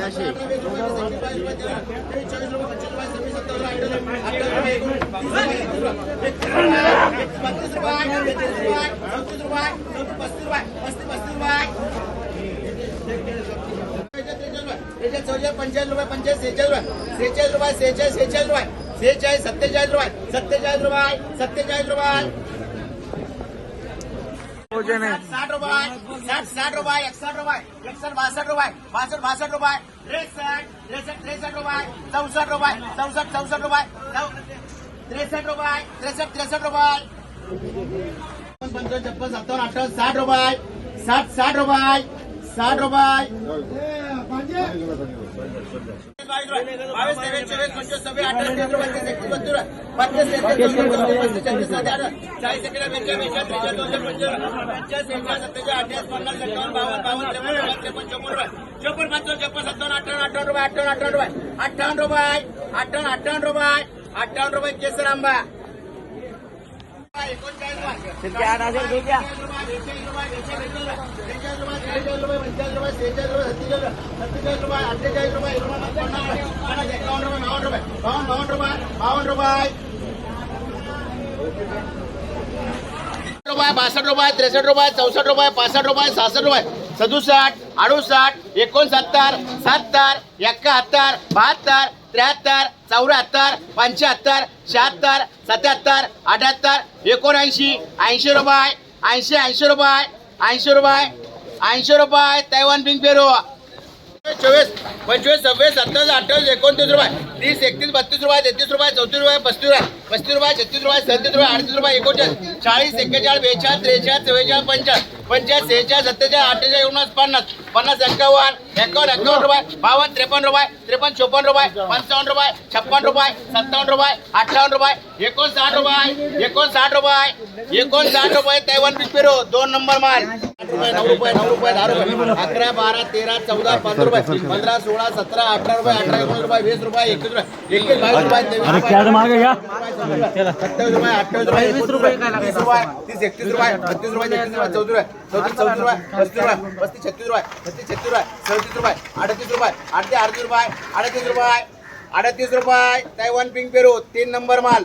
Cash पंचेचाळीस रुपये पंचेचाळीस सेहेचाळीस रुपये सेहेचाळीस रुपये सेहेचाळीस सेहेचाळीस रुपये सेहेचाळीस सत्तेचाळीस रुपये सत्तेचाळीस रुपये सत्तेचाळीस रुपये साठ रुपये साठ साठ रुपये एकसठ रुपये एकसठ बासष्ट रुपये बासष्ट बासष्ट रुपये त्रेसष्ट त्रेसष्ट त्रेसष्ट रुपये चौसष्ट रुपये चौसष्ट चौसष्ट रुपये चौ- त्रेसष्ट रुपये त्रेसष्ट त्रेसष्ट रुपये. पंचावन्न छप्पन सत्तावन्न अठ्ठावन्न साठ रुपये साठ साठ रुपये. साठ रुपये. बावीस तेवीस पंचवीस सव्वीस अठ्ठावीस रुपये. तीस रुपये चाळीस एकवीस पंचाळीस अठ्ठावीस पन्नास एकावन्न बावन्न बावन्न त्रेपन्न चौपन्न चौपन्न पंचावन्न छप्पन सत्तावन्न अठ्ठावन्न अठ्ठावन्न रुपये. अठ्ठावन्न अठ्ठावन्न रुपये. अठ्ठावन्न रुपये. अठ्ठावन्न अठ्ठावन्न रुपये. अठ्ठावन्न रुपये. केसर आंबा. एकोणचाळीस रुपये रुपये बासष्ट रुपये त्रेसष्ट रुपये चौसष्ट रुपये पासष्ट रुपये सहासष्ट रुपये सदुसष्ट अडुसष्ट एकोणसत्तर सत्तर एकाहत्तर बहात्तर त्र्याहत्तर चौऱ्याहत्तर पंच्याहत्तर शहात्तर सत्याहत्तर अठ्याहत्तर एकोणऐंशी ऐंशी रुपये ऐंशी ऐंशी रुपये ऐंशी रुपये ऐंशी रुपये तैवान बिंग पेरू. चोवीस पंचवीस सव्वीस सत्तावीस अठ्ठावीस एकोणतीस रुपये तीस एकतीस बत्तीस रुपये तेहतीस रुपये चौतीस रुपये पस्तीस रुपये पस्तीस रुपये छत्तीस रुपये सत्तीस रुपये अडतीस रुपये एकोणचाळीस चाळीस एक्केचाळीस बेचाळीस त्रेचाळीस चव्वेचाळीस पंचाळीस. पंचाळीस सेहेचाळीस सत्तेचाळीस अठ्ठेचाळीस एकोणीस पन्नास. पन्नास एक्कावन्न एक्कावन्न एक्कावन्न रुपये. बावन्न त्रेपन्न रुपये. त्रेपन्न चोपन्न रुपये. पंचावन्न रुपये. छप्पन्न रुपये. सत्तावन्न रुपये. अठ्ठावन्न रुपये. एकोणसाठ रुपये. एकोणसाठ रुपये. एकोणसाठ रुपये. तैवान पेरू. दोन नंबर माल. नऊ रुपये नऊ रुपये दहा रुपये. अकरा बारा तेरा चौदा पंधरा रुपये. पंधरा सोळा सतरा अठरा रुपये अठरा एकोणीस रुपये वीस रुपये एकवीस रुपये. एकवीस बावीस रुपये तेवीस रुपये अठ्ठावीस रुपये वीस रुपये तीस एकतीस रुपये बत्तीस रुपये तेहतीस रुपये चौतीस रुपये. चौतीस चौतीस रुपये पस्तीस रुपये पस्तीस छत्तीस रुपये पस्तीस छत्तीस रुपये सदतीस रुपये अडतीस रुपये अडतीस अडतीस रुपये अडतीस रुपये अडतीस रुपये तैवान पिंक पेरू तीन नंबर माल.